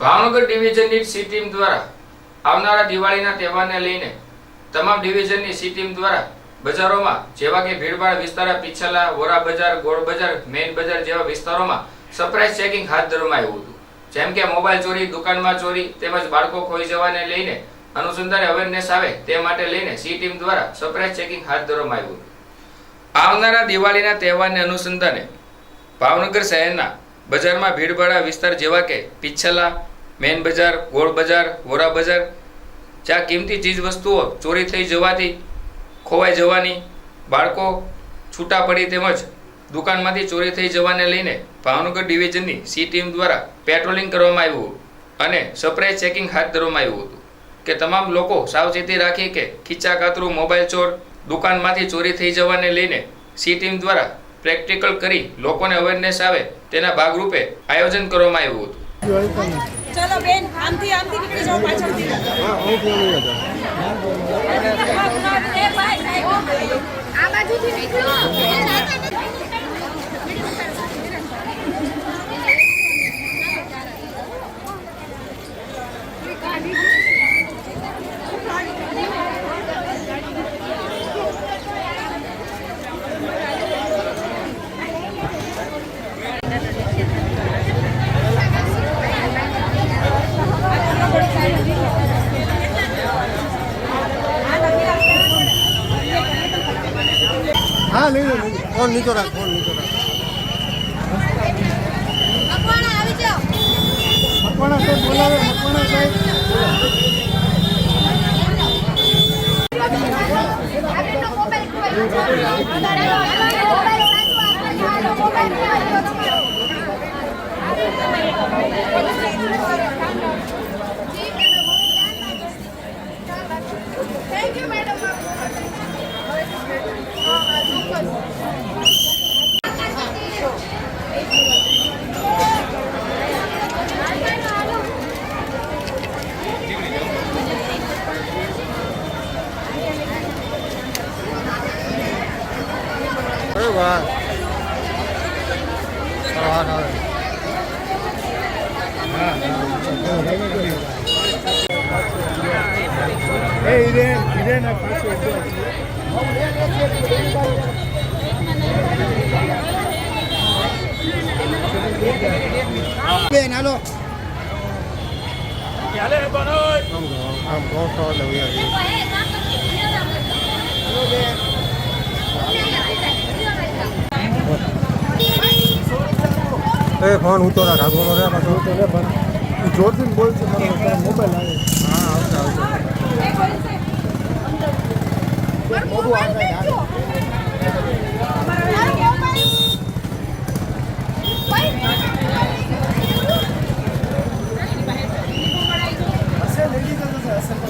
ભાવનગર ડિવિઝનની C team દ્વારા આવનારા દિવાળીના તહેવારને લઈને તમામ ડિવિઝનની સી ટીમ દ્વારા બજારોમાં જેવા કે ભીડભાડ વિસ્તાર પિછલા વોરા બજાર, ગોળ બજાર, મેઇન બજાર જેવા વિસ્તારોમાં સરપ્રાઇઝ ચેકિંગ હાથ ધરવામાં આવ્યું હતું. જેમ કે મોબાઈલ ચોરી, દુકાનમાં ચોરી તેમજ બાળકો ખોઈ જવાને લઈને અનુસંધાને અવેરનેસ આવે તે માટે લઈને સી ટીમ દ્વારા સરપ્રાઇઝ ચેકિંગ હાથ ધરવામાં આવ્યું આવનારા દિવાળીના તહેવારને અનુસંધાને ભાવનગર શહેરના બજારમાં ભીડભાડા વિસ્તાર જેવા કે પિચ્છલા, મેન બજાર, ગોળ બજાર, વોરા બજાર, જ્યાં કિંમતી ચીજ વસ્તુઓ ચોરી થઈ જવાથી, ખોવાઈ જવાની, બાળકો છૂટા પડી તેમજ દુકાનમાંથી ચોરી થઈ જવાને લઈને ભાવનગર ડિવિઝનની સી ટીમ દ્વારા પેટ્રોલિંગ કરવામાં આવ્યું અને સરપ્રાઇઝ ચેકિંગ હાથ ધરવામાં આવ્યું હતું કે તમામ લોકો સાવચેતી રાખી કે ખીચા કાતરું મોબાઈલ ચોર દુકાનમાંથી ચોરી થઈ જવાને લઈને સી ટીમ દ્વારા પ્રેક્ટિકલ કરી લોકોને અવેરનેસ આવે તેના ભાગરૂપે આયોજન કરવામાં આવ્યું હતું. ચલો બેન આમથી આમથી નીકળી જાઓ પાછળથી. ફોન નીચો રાખ ફોન નીચો રાખ. મકવાણા આવી જાઓ. મકવાણા સાહેબ બોલાવે મકવાણા સાહેબ. આપેલો મોબાઈલ ખોવાઈ ગયો. મોબાઈલ સાચો આપો. મોબાઈલ ખોવાઈ ગયો તમારો. Thank you, madam. અરે વાહ હા હા એ ઈરેન ઈરેન આ પાછું બેન હાલો આમ ગોઠો લઉં યાર એ ફોન હું રાખ આગળ રે પાછો. ઊંચો રે જોરથી બોલ છે મોબાઈલ આવે. હા આવશે આવશે મોબાઈલ બેચો. મારો મોબાઈલ.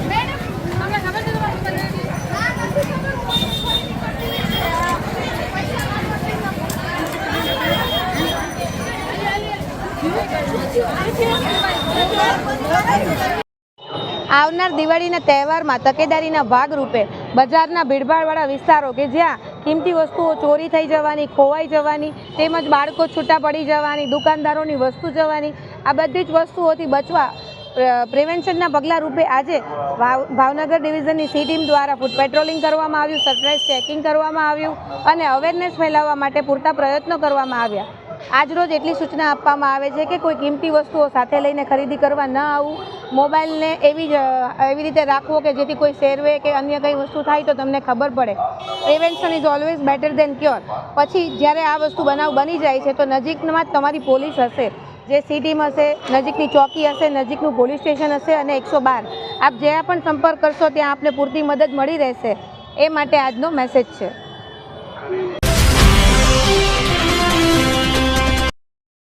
મેડમ, તમને ખબર છે તમારું પંદર હા, નથી ખબર. આવનાર દિવાળીના તહેવારમાં તકેદારીના ભાગરૂપે બજારના ભીડભાડવાળા વિસ્તારો કે જ્યાં કિંમતી વસ્તુઓ ચોરી થઈ જવાની, ખોવાઈ જવાની, તેમજ બાળકો છૂટા પડી જવાની, દુકાનદારોની વસ્તુ જવાની, આ બધી જ વસ્તુઓથી બચવા પ્રિવેન્શનના પગલાં રૂપે આજે ભાવ, ભાવનગર ડિવિઝનની સી ટીમ દ્વારા ફૂડ પેટ્રોલિંગ કરવામાં આવ્યું સરપ્રાઇઝ ચેકિંગ કરવામાં આવ્યું અને અવેરનેસ ફેલાવવા માટે પૂરતા પ્રયત્નો કરવામાં આવ્યા. આજરોજ એટલી સૂચના આપવામાં આવે છે કે કોઈ કિંમતી વસ્તુઓ સાથે લઈને ખરીદી કરવા ન આવવું મોબાઈલને એવી જ, એવી રીતે રાખવો કે જેથી કોઈ શેરવે કે અન્ય કંઈ વસ્તુ થાય તો તમને ખબર પડે. Prevention is always better than cure પછી જ્યારે આ વસ્તુ બનાવ બની જાય છે તો નજીકમાં જ તમારી પોલીસ હશે. જે સિટીમ હશે, નજીકની ચોકી હશે, નજીકનું પોલીસ સ્ટેશન હશે અને એકસો બાર. આપ જ્યાં પણ સંપર્ક કરશો ત્યાં આપને પૂરતી મદદ મળી રહેશે. એ માટે આજનો મેસેજ છે.